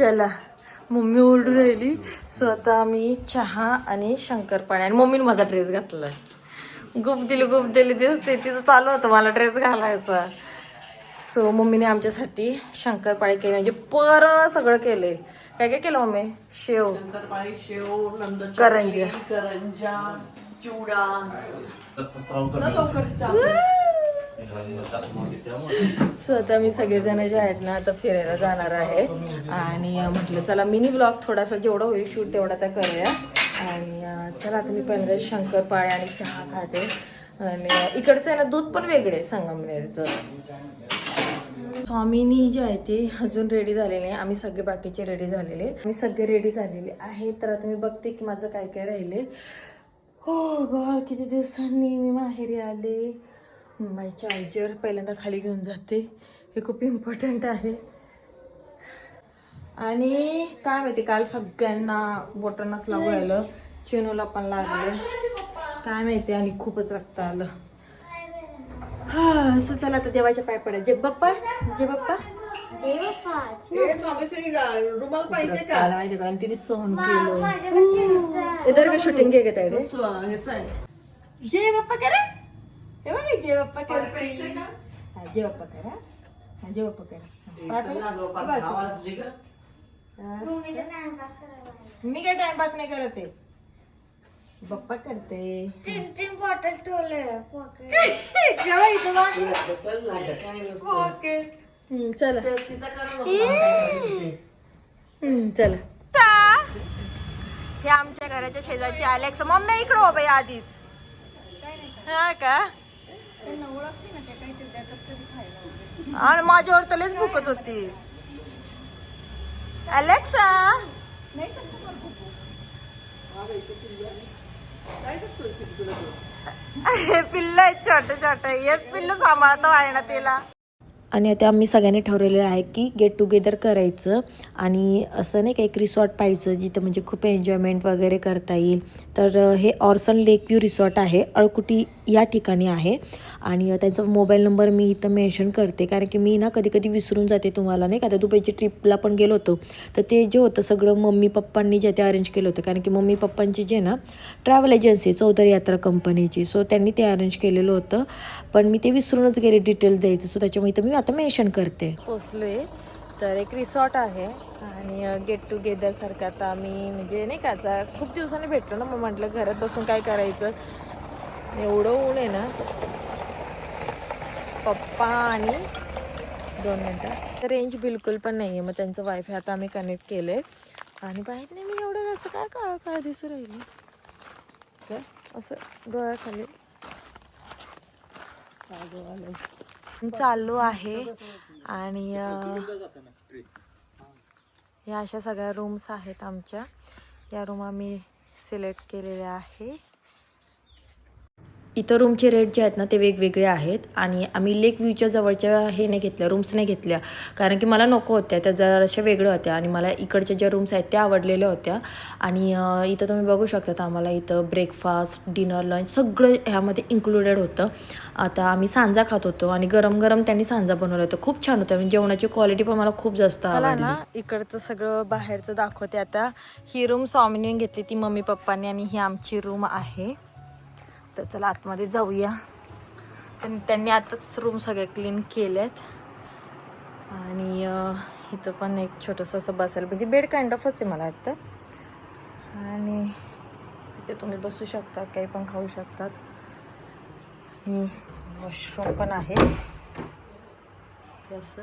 चला. मम्मी ओरडू राहिली. सो आता मी चहा आणि शंकरपाणी आणि मम्मीने माझा ड्रेस घातलाय. गुप दिली गुप दिली. दिसते तिचं चालू होतं मला ड्रेस घालायचा. सो मम्मीने आमच्यासाठी शंकरपाळी केली. म्हणजे पर सगळं केलंय. काय काय केलं मम्मी? शेव. शंकरपाळी शेव करंज्या. करंजा. चिवडा. सो आता मी सगळेजण जे आहेत ना आता फिरायला जाणार आहे. आणि म्हटलं चला मिनी ब्लॉग थोडासा जेवढा होईल शूट तेवढा तर करूया. आणि चला आता मी पहिल्यांदा शंकरपाळे आणि चहा खाते. आणि इकडचं आहे ना दूध पण वेगळे आहे संगमनेरचं. स्वामीनी जे आहे ते अजून रेडी झालेले आहे. आम्ही सगळे बाकीचे रेडी झालेले आम्ही सगळे रेडी झालेले आहे. तर आता मी बघते की माझं काय काय राहिले हो गॉड किती दिवसांनी मी माहेरी आले. माझी चार्जर पहिल्यांदा खाली घेऊन जाते. हे खूप इम्पॉर्टंट आहे. आणि काय माहिती काल सगळ्यांना बोटांनाच लागू राहिलं चेनूला पण लागले. काय माहिती आणि खूपच रक्त आलं. हा सो चला आता देवाच्या पाय पडा जे बाप्पा जे बाप्पा. आला माहिती का? आणि तिने सहन केलं. शूटिंग घे जय बाप्पा करा. हे बघा जय बाप्पा करते हा, जय बाप्पा करा हा, जय बाप्पा करा पडा. चला, लोकांना बस. हा. मी काय टाइमपास नाही करत आहे? बाप्पा करते. तीन तीन बॉटल ठेवले. इथं बघ. ओके हम्म, चला. हम्म, चला. हे आमच्या घराच्या शेजारची अलेक्स मम्मी इकडं हो बाई आधीच. हा का? आणि माझ्यावर तर लयच भुकत होती. अलेक्सा पिल्ल आहेत छोटे छोटे. हेच पिल्ल सांभाळतो आहे ना तिला. आणि आता आम्ही सगळ्यांनी ठरवलेलं आहे की गेट टुगेदर करायचं आणि असं नाही का एक रिसॉर्ट पाहिजे जिथं म्हणजे खूप एन्जॉयमेंट वगैरे करता येईल. तर हे ऑर्सन लेक व्ह्यू रिसॉर्ट आहे. अळकुटी या ठिकाणी आहे. आणि त्यांचा मोबाईल नंबर मी इथं मेन्शन करते. कारण की मी ना कधी कधी विसरून जाते तुम्हाला नाही का? त्या दुबईची ट्रिपला पण गेलो होतो. तर ते जे होतं सगळं मम्मी पप्पांनी जे ते अरेंज केलं होतं. कारण की मम्मी पप्पांची जे ना ट्रॅव्हल एजन्सी चौधरी यात्रा कंपनीची सो त्यांनी ते अरेंज केलेलं होतं. पण मी ते विसरूनच गेले डिटेल द्यायचं. सो त्याच्यामुळे इथं मी आता मेन्शन करते. पोचलोय तर एक रिसॉर्ट आहे. आणि गेट टुगेदरसारखं आता आम्ही म्हणजे नाही का? आता खूप दिवसांनी भेटलो ना. मग म्हटलं घरात बसून काय करायचं? एवढं ऊन आहे ना. पप्पा आणि दोन मिनटं. रेंज बिलकुल पण नाही आहे मग त्यांचं वायफाय आता आम्ही कनेक्ट केलं आहे आणि माहीत नाही मी एवढं असं काय काळं काळं दिसू राहिली? काय? असं डोळ्याखाली. चालू आहे आणि या अशा सगळ्या रूम्स आहेत आमच्या. या रूम आम्ही सिलेक्ट केलेल्या आहे. इथं रूमचे रेट जे आहेत ना ते वेगवेगळे आहेत आणि आम्ही लेक व्ह्यूच्या जवळच्या हे नाही घेतल्या रूम्स नाही घेतल्या. कारण की मला नको होत्या त्या जराशा वेगळ्या होत्या आणि मला इकडच्या ज्या रूम्स आहेत त्या आवडलेल्या होत्या. आणि इथं तुम्ही बघू शकता आम्हाला इथं ब्रेकफास्ट डिनर लंच सगळं ह्यामध्ये इन्क्लुडेड होतं. आता आम्ही सांजा खात होतो आणि गरम गरम त्यांनी सांजा बनवलं होतं. खूप छान होतं म्हणजे जेवणाची क्वालिटी पण मला खूप जास्त आवडली ना इकडचं सगळं बाहेरचं दाखवते आता. ही रूम स्वामीने घेतली ती मम्मी पप्पांनी आणि ही आमची रूम आहे. तर चला आतमध्ये जाऊया. त्यांनी आताच रूम सगळे क्लीन केलेत. आणि इथं पण एक छोटंसं असं बसायला म्हणजे बेड काइंड ऑफच आहे मला वाटतं. आणि इथे तुम्ही बसू शकता काही पण खाऊ शकतात. आणि वॉशरूम पण आहे. असं.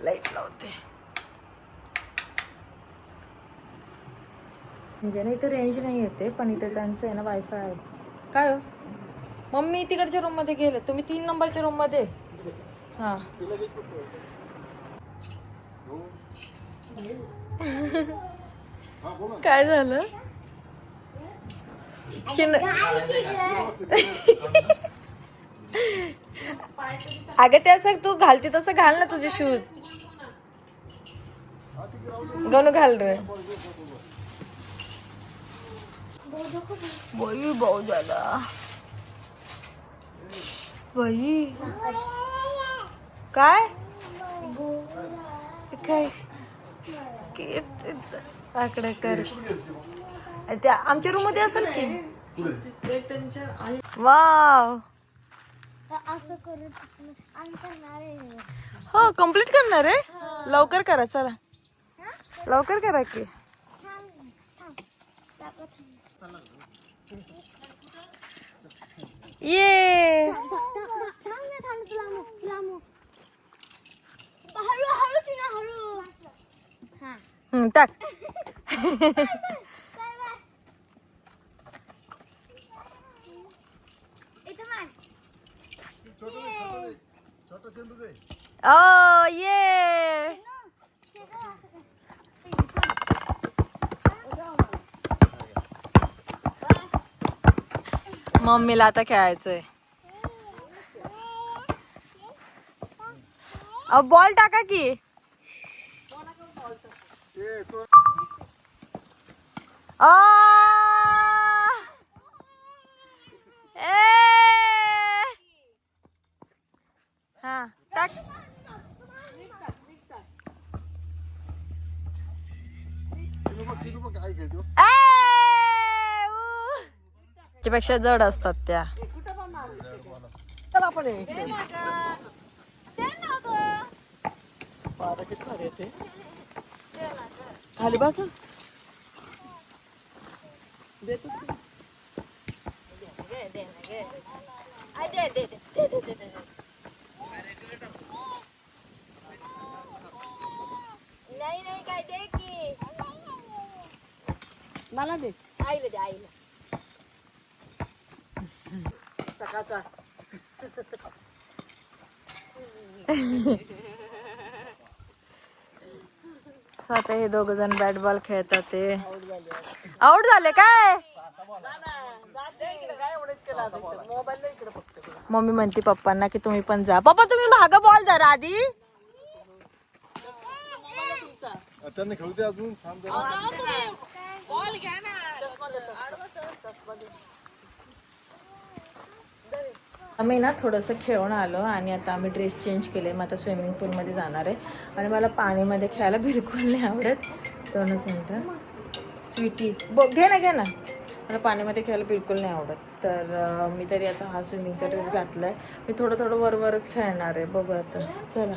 लाइट लावते. म्हणजे ना इथं रेंज नाही येते पण इथे त्यांचं आहे ना वायफाय आहे. काय हो? मम्मी तिकडच्या रूममध्ये गेले. तुम्ही तीन नंबरच्या रूममध्ये? हा. काय झालं? चिन अगं ते असं तू घालते तसं घाल ना तुझे शूज गणू घाल रे. बाई भाऊ झाला. बाई. काय? काय? आकडे कर. त्या आमच्या रूममध्ये असेल की? वाव. हो कंप्लीट करणार आहे. लवकर करा चला. लवकर करा की. 예. 다- 다- 다- 다음에 다른 블라모 블라모. 오빠 하루 하루 지나 하루. 하. 응, 딱. 빨빨. 이따만. 어, 예. 제가 제가 मम्मीला आता खेळायचंय अहो बॉल टाका की आ! ए! हा टाक ए! ऊ! त्याच्यापेक्षा जड असतात त्या. खाली बस. नाही नाही काय दे की. मला दे. आईला दे आईला. सकाळचा. स्वतः हे दोघ जण बॅट बॉल खेळतात ते. आउट झाले काय? मम्मी म्हणते पप्पांना की तुम्ही पण जा. पप्पा तुम्ही माग बॉल धरा आधी. त्यांनी खेळू दे अजून. थांब जरा. आम्ही ना थोडंसं खेळून आलो आणि आता आम्ही ड्रेस चेंज केले. मग आता स्विमिंग पूलमध्ये जाणार आहे. आणि मला पाणीमध्ये खेळायला बिलकुल नाही आवडत. दोनच मिनटं. स्वीटी ब घे ना घे ना. मला पाण्यामध्ये खेळायला बिलकुल नाही आवडत. तर मी तरी आता हा स्विमिंगचा ड्रेस घातला आहे मी थोडं थोडं वरवरच खेळणार आहे. बघू आता. चला.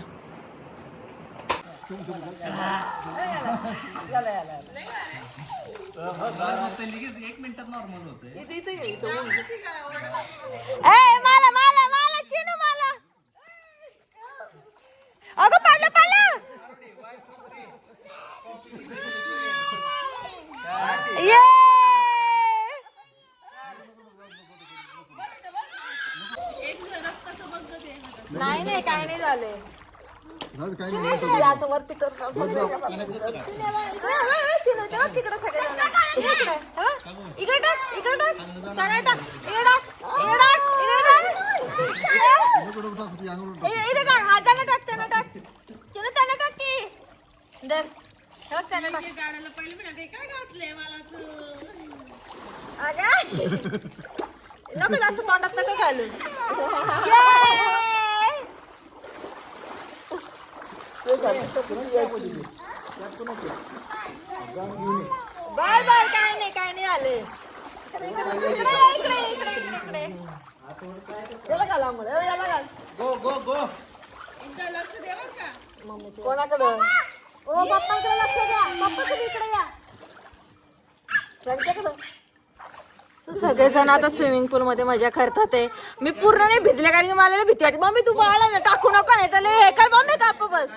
इथे इथे ये, इथं ऊन. मला मला मला चिनू मला अगं पडलं पडलं ये नाही नाही काय नाही झाले झालं काही नाही याचं वरती कर ना. तिकडे सगळे इकडे हं? इकडे टाक इकडे टाक. सगळे टाक. इकडे टाक. इकडे टाक. इकडे टाक. नको नको टाकू. ती अंगावर ए- इकडे टाक. हाताने टाक त्यानं टाक. चिनू टाक की. दर. टाक. अगं. नको जास्त तोंडात नको घालू. बर बर काय नाही काय नाही आले. इकडे इकडे इकडे इकडे इकडे. याला घाल ए, याला घाल. कोणाकडं? ओ पप्पाकडे लक्ष द्या. पप्पा तुम्ही इकडे या. त्यांच्याकडं. सगळेजण आता स्विमिंग पूल मध्ये मजा करतात आहे. मी पूर्ण नाही भिजले कारण मला भीती वाटते. मम्मी तू बाळा ना टाकू नको नाही तर हे कर मम्मी काप बस.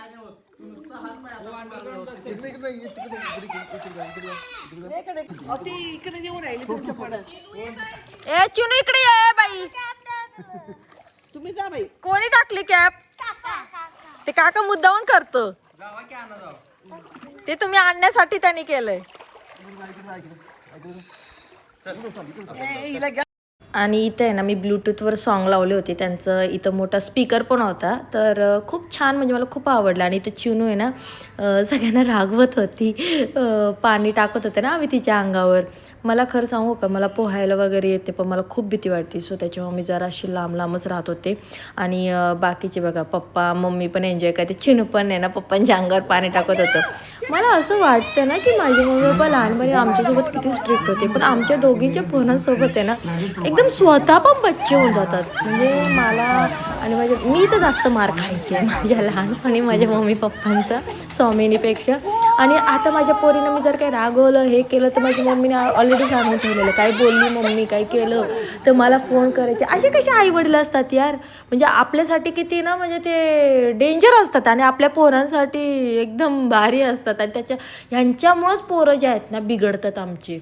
ए चुनू इकडे ये बाई. तुम्ही जा बाई. कोणी टाकली कॅप ते काका मुद्दाहून करतो. ते तुम्ही आणण्यासाठी त्यांनी केलंय. आणि इथं आहे ना मी ब्लूटूथवर सॉन्ग लावले होते. त्यांचं इथं मोठा स्पीकर पण होता. तर खूप छान म्हणजे मला खूप आवडलं. आणि इथं चिनू आहे ना सगळ्यांना रागवत होती. पाणी टाकत होते ना आम्ही तिच्या अंगावर. मला खरं सांगू का मला पोहायला वगैरे येते पण मला खूप भीती वाटते. सो त्याच्यामुळे मी जरा अशी लांब लांबच राहत होते. आणि बाकीचे बघा पप्पा मम्मी पण एन्जॉय करते चिनू पण आहे ना पप्पांच्या अंगावर पाणी टाकत होतं. मला असं वाटतं ना की माझे मम्मी पप्पा लहानपणी आमच्यासोबत किती स्ट्रिक्ट होते पण आमच्या दोघींच्या पोरांसोबत आहे ना एकदम स्वतः पण बच्चे होऊन जातात. म्हणजे मला आणि माझ्या मी तर जास्त मार खायचे माझ्या लहानपणी माझ्या मम्मी पप्पांचा स्वामिनीपेक्षा. आणि आता माझ्या पोरीनं मी जर काही रागवलं हे केलं तर माझ्या मम्मीने ऑलरेडी सांगून ठेवलेलं काय बोलली मम्मी काय केलं? तर मला फोन करायचे. असे कसे आईवडील असतात यार. म्हणजे आपल्यासाठी किती ना म्हणजे ते डेंजर असतात आणि आपल्या पोरांसाठी एकदम भारी असतात. आणि त्याच्या ह्यांच्यामुळंच पोरं जे आहेत ना बिघडतात आमची.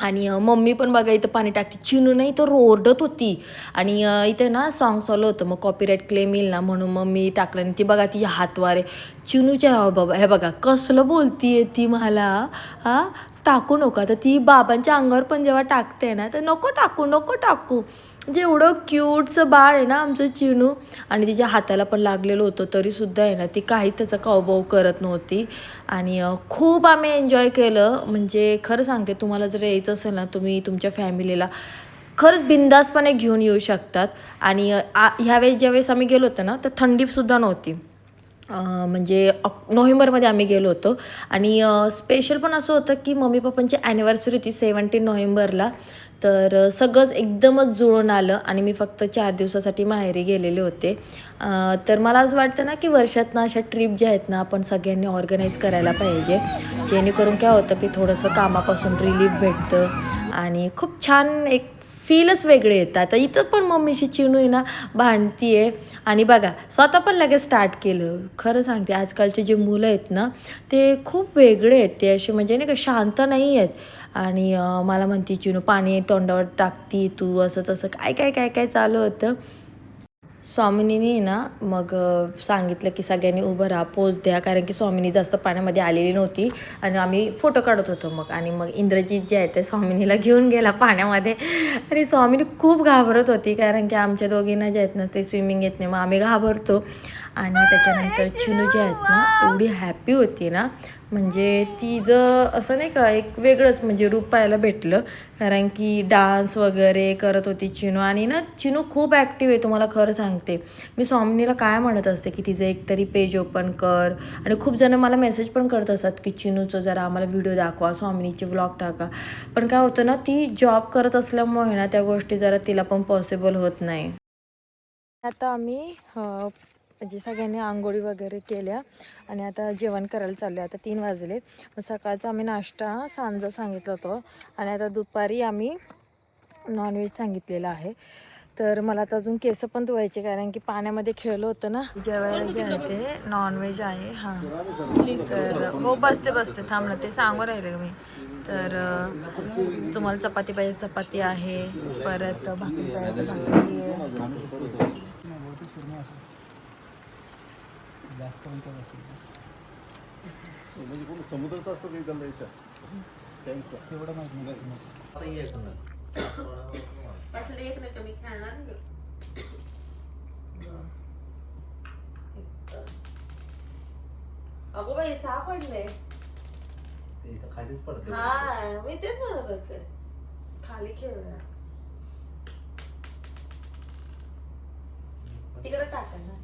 आणि मम्मी पण बघा इथं पाणी टाकते. चिनू नाही तर ओरडत होती. आणि इथे ना सॉन्ग चालू होतं. मग कॉपीराईट क्लेम येईल ना म्हणून मम्मी टाकलं. आणि ती बघा ती हातवारे. चिनूच्या बाबा हे बघा कसलं बोलतीये ती मला. हा? टाकू नका. तर ती बाबांच्या अंगावर पण जेव्हा टाकते ना तर नको टाकू नको टाकू. म्हणजे एवढं क्यूटचं बाळ आहे ना आमचं चिनू. आणि तिच्या हाताला पण लागलेलं होतं तरीसुद्धा आहे ना ती काही त्याचा कावभाव करत नव्हती. आणि खूप आम्ही एन्जॉय केलं. म्हणजे खरं सांगते तुम्हाला जर यायचं असेल ना तुम्ही तुमच्या फॅमिलीला खरंच बिंदासपणे घेऊन येऊ शकतात. आणि ह्यावेळेस ज्यावेळेस आम्ही गेलो होतो ना तर थंडीसुद्धा नव्हती. म्हणजे ऑक नोव्हेंबरमध्ये आम्ही गेलो होतो. आणि स्पेशल पण असं होतं की मम्मी पप्पांची ॲनिव्हर्सरी होती सेवन्टीन नोव्हेंबरला. तर सगळंच एकदमच जुळून आलं आणि मी फक्त चार दिवसासाठी माहेरी गेलेले होते. तर मला असं वाटतं ना की वर्षातनं अशा ट्रिप ज्या आहेत ना आपण सगळ्यांनी ऑर्गनाईज करायला पाहिजे. जेणेकरून काय होतं की थोडंसं कामापासून रिलीफ भेटतं आणि खूप छान एक फीलच वेगळे येतात. आता इथं पण मम्मीशी चिणू आहे ना भांडती आहे आणि बघा स्वतः पण लगेच स्टार्ट केलं. खरं सांगते आजकालचे जे मुलं आहेत ना ते खूप वेगळे आहेत. ते असे म्हणजे नाही का शांत नाही आहेत आणि मला म्हणते चिनू पाणी तोंडावर टाकती तू असं तसं काय काय काय काय चालू होतं. स्वामिनीने ना मग सांगितलं की सगळ्यांनी उभं राहा पोज द्या कारण की स्वामिनी जास्त पाण्यामध्ये आलेली नव्हती आणि आम्ही फोटो काढत होतो मग. आणि मग इंद्रजित जे आहे ते स्वामिनीला घेऊन गेला पाण्यामध्ये. आणि स्वामिनी खूप घाबरत होती कारण की आमच्या दोघींना जे आहेत ना ते स्विमिंग येत नाही मग आम्ही घाबरतो. आणि त्याच्यानंतर चिनू जे आहेत ना एवढी हॅपी होती ना म्हणजे तिचं असं नाही का एक वेगळंच म्हणजे रूप पाहायला भेटलं. कारण की डान्स वगैरे करत होती चिनू आणि ना चिनू खूप ॲक्टिव्ह आहे तुम्हाला खरं सांगते. मी स्वामिनीला काय म्हणत असते की तिचं एकतरी पेज ओपन कर. आणि खूप जण मला मेसेज पण करत असतात की चिनूचं जरा आम्हाला व्हिडिओ दाखवा स्वामिनीचे व्लॉग टाका. पण काय होतं ना ती जॉब करत असल्यामुळे ना त्या गोष्टी जरा तिला पण पॉसिबल होत नाही. आता आम्ही म्हणजे सगळ्यांनी आंघोळी वगैरे केल्या आणि आता जेवण करायला चाललो आहे आता तीन वाजले. मग सकाळचा आम्ही नाश्ता सांजा सांगितलं होतं आणि आता दुपारी आम्ही नॉनव्हेज सांगितलेलं आहे. तर मला आता अजून केस पण धुवायचे कारण की पाण्यामध्ये खेळलो होतं ना. जेवायला जे आहे ते नॉनव्हेज आहे. हां. तर हो बसते बसते. थांब ना ते सांगू राहिले मी? तर तुम्हाला चपाती पाहिजे चपाती आहे. परत भाकरी पाहिजे तर भाकरी आहे म्हणजे कोण समुद्रात असतो काही त्यांना याच्या अगो बाई सापडले ते इथं खालीच पडते हा मी तेच म्हणत होते. खाली खेळूया. तिकडे टाका ना.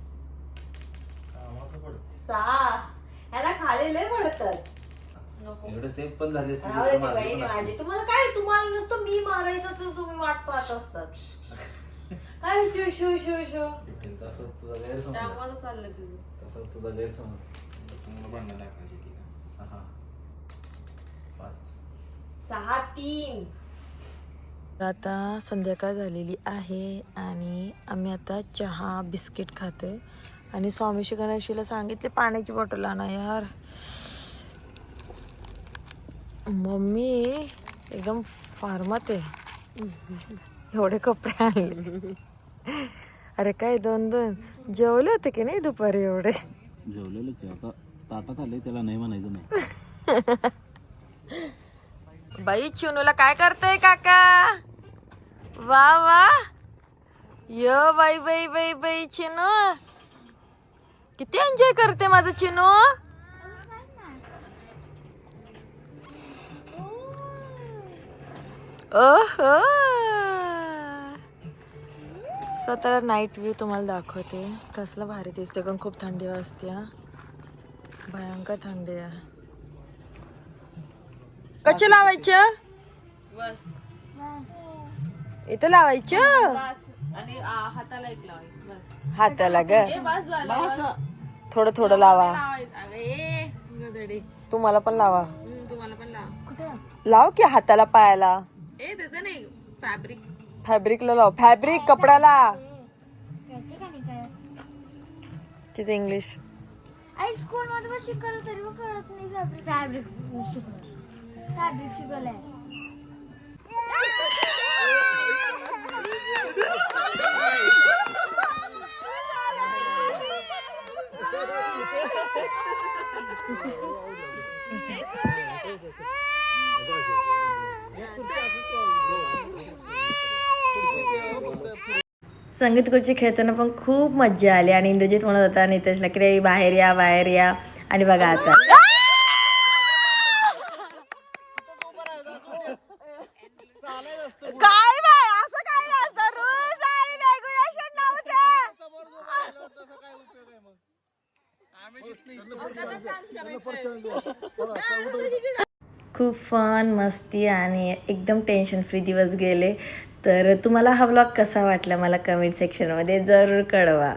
कामाचं पडते सा याला खाली लय पडतात. एवढे सेफ पण झाले असते राहू दे तर ती मारले बहीण पण माझी. असते. तुम्हाला काय? तुम्हाला नुसतं मी मारायचं तर तुम्ही वाट पाहत असतात. काय शू शू शू शू? तसं तुझा गैरसमज आहे. त्यामुळे चाललं तुझं. तसं तुझा गैरसमज तुम्हाला भांडण टाकायची ठीक आहे. सहा. पाच. सहा तीन. आता संध्याकाळ झालेली आहे आणि आम्ही आता चहा बिस्किट खातोय. आणि स्वामीशी गणेशीला सांगितले पाण्याची बॉटल आणा यार. मम्मी एकदम फार्मात आहे. एवढे कपडे आणले. अरे काय दोन दोन? जेवले होते की नाही दुपारी एवढे? जेवलेलं की आता ताटात आले त्याला नाही म्हणायचं नाही. बाई चुनूला काय करताय काका? वा वा. यो बाई बाई बाई बाई चिनू. किती एन्जॉय करते माझं चिनू? ओहो. स्वतःला नाईट व्ह्यू तुम्हाला दाखवते. कसलं भारी दिसते पण खूप थंडी वाजते हा. भयंकर थंडी आहे. कसे लावायचं इथं लावायचं हाताला ग. थोडं थोडं लावा. तुम्हाला पण लावा. लाव. की हाताला पायाला. फॅब्रिकला लाव. फॅब्रिक कपड्याला. तिचं इंग्लिश आई स्कूल मध्ये पण शिकवलं तरी पण कळत नाही फॅब्रिक फॅब्रिक शिकवलं. फॅब्रिक शिकवलंय. संगीत खुर्ची खेळताना पण खूप मज्जा आली आणि इंद्रजित म्हणत होता नितेशला की रे बाहेर या बाहेर या. आणि बघा आता काय बाय असं काय नसतं रुल्स आणि रेग्युलेशन नव्हते खूप फन मस्ती आणि एकदम टेन्शन फ्री दिवस गेले. तर तुम्हाला हा व्लॉग कसा वाटला मला कमेंट सेक्शनमध्ये जरूर कळवा.